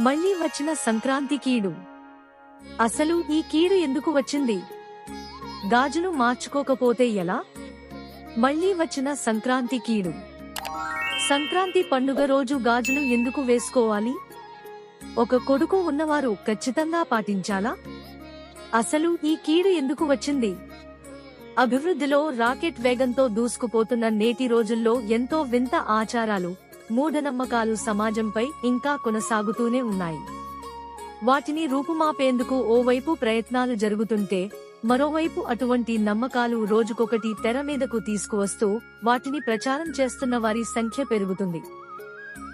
మళ్ళీ వచ్చిన సంక్రాంతి కీడు. అసలు ఈ కీడు ఎందుకు వచ్చింది? గాజును మార్చుకోకపోతే ఎలా? మళ్ళీ వచ్చిన సంక్రాంతి కీడు. సంక్రాంతి పండుగ రోజు గాజును ఎందుకు వేసుకోవాలి? ఒక కొడుకు ఉన్నవారు ఖచ్చితంగా పాటించాలా? అసలు ఈ కీడు ఎందుకు వచ్చింది? అభివృద్ధిలో రాకెట్ వేగంతో దూసుకుపోతున్న నేటి రోజుల్లో ఎంతో వింత ఆచారాలు మూఢనమ్మకాలు సమాజంపై ఇంకా కొనసాగుతూనే ఉన్నాయి. వాటిని రూపుమాపేందుకు ఓవైపు ప్రయత్నాలు జరుగుతుంటే మరోవైపు అటువంటి నమ్మకాలు రోజుకొకటి తెర మీదకు తీసుకువస్తూ వాటిని ప్రచారం చేస్తున్న వారి సంఖ్య పెరుగుతుంది.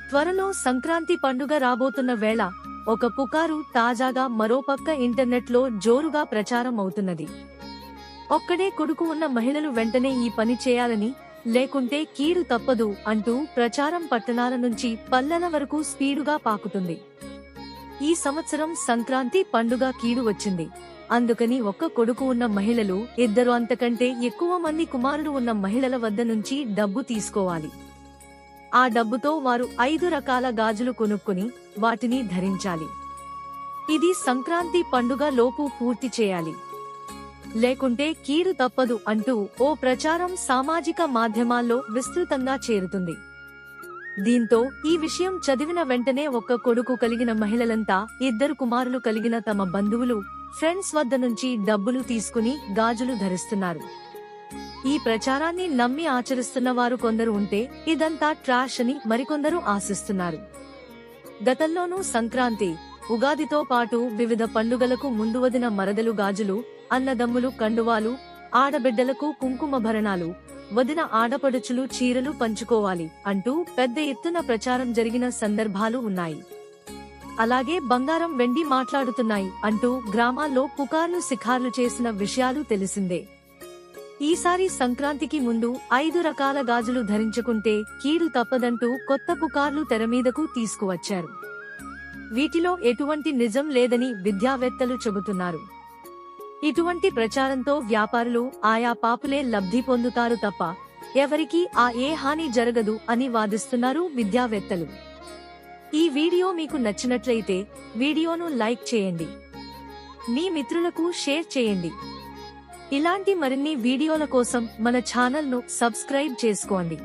త్వరలో సంక్రాంతి పండుగ రాబోతున్న వేళ ఒక పుకారు తాజాగా మరోపక్క ఇంటర్నెట్లో జోరుగా ప్రచారం అవుతున్నది. ఒక్కడే కొడుకు ఉన్న మహిళలు వెంటనే ఈ పని చేయాలని లేకుంటే కీడు తప్పదు అంటూ ప్రచారం పట్టణాల నుంచి పల్లెల వరకు స్పీడుగా పాకుతుంది. ఈ సంవత్సరం సంక్రాంతి పండుగ కీడు వచ్చింది. అందుకని ఒక్క కొడుకు ఉన్న మహిళలు ఇద్దరు అంతకంటే ఎక్కువ మంది కుమారులు ఉన్న మహిళల వద్ద నుంచి డబ్బు తీసుకోవాలి. ఆ డబ్బుతో వారు ఐదు రకాల గాజులు కొనుక్కుని వాటిని ధరించాలి. ఇది సంక్రాంతి పండుగ లోపు పూర్తి చేయాలి. లేకుంటే కీడు తప్పదు అంటూ ఓ ప్రచారం సామాజిక మాధ్యమాల్లో విస్తృతంగా చేరుతుంది. దీంతో ఈ విషయం చదివిన వెంటనే ఒక్క కొడుకు కలిగిన మహిళలంతా ఇద్దరు కుమారులు కలిగిన తమ బంధువులు ఫ్రెండ్స్ వద్ద నుంచి డబ్బులు తీసుకుని గాజులు ధరిస్తున్నారు. ఈ ప్రచారాన్ని నమ్మి ఆచరిస్తున్న వారు కొందరు ఉంటే ఇదంతా ట్రాష్ అని మరికొందరు ఆశిస్తున్నారు. గతంలోనూ సంక్రాంతి ఉగాదితో పాటు వివిధ పండుగలకు ముందు వదిన మరదలు గాజులు అన్నదమ్ములు కండువాలు ఆడబిడ్డలకు కుంకుమ భరణాలు వదిన ఆడపడుచులు చీరలు పంచుకోవాలి అంటూ పెద్ద ఎత్తున ప్రచారం జరిగిన సందర్భాలు ఉన్నాయి. అలాగే బంగారం వెండి మాట్లాడుతున్నాయి అంటూ గ్రామాల్లో పుకార్లు శిఖార్లు చేసిన విషయాలు తెలిసిందే. ఈసారి సంక్రాంతికి ముందు ఐదు రకాల గాజులు ధరించుకుంటే కీడు తప్పదంటూ కొత్త పుకార్లు తెరమీదకు తీసుకువచ్చారు. వీటిలో ఎటువంటి నిజం లేదని విద్యావేత్తలు చెబుతున్నారు. ఇటువంటి ప్రచారంతో వ్యాపారులు ఆయా పాపులే లబ్ధి పొందుతారు తప్ప ఎవరికీ ఆ ఏ హాని జరగదు అని వాదిస్తున్నారు విద్యావేత్తలు. ఈ వీడియో మీకు నచ్చినట్లయితే వీడియోను లైక్ చేయండి. మీ మిత్రులకు షేర్ చేయండి. ఇలాంటి మరిన్ని వీడియోల కోసం మన ఛానల్ను సబ్స్క్రైబ్ చేసుకోండి.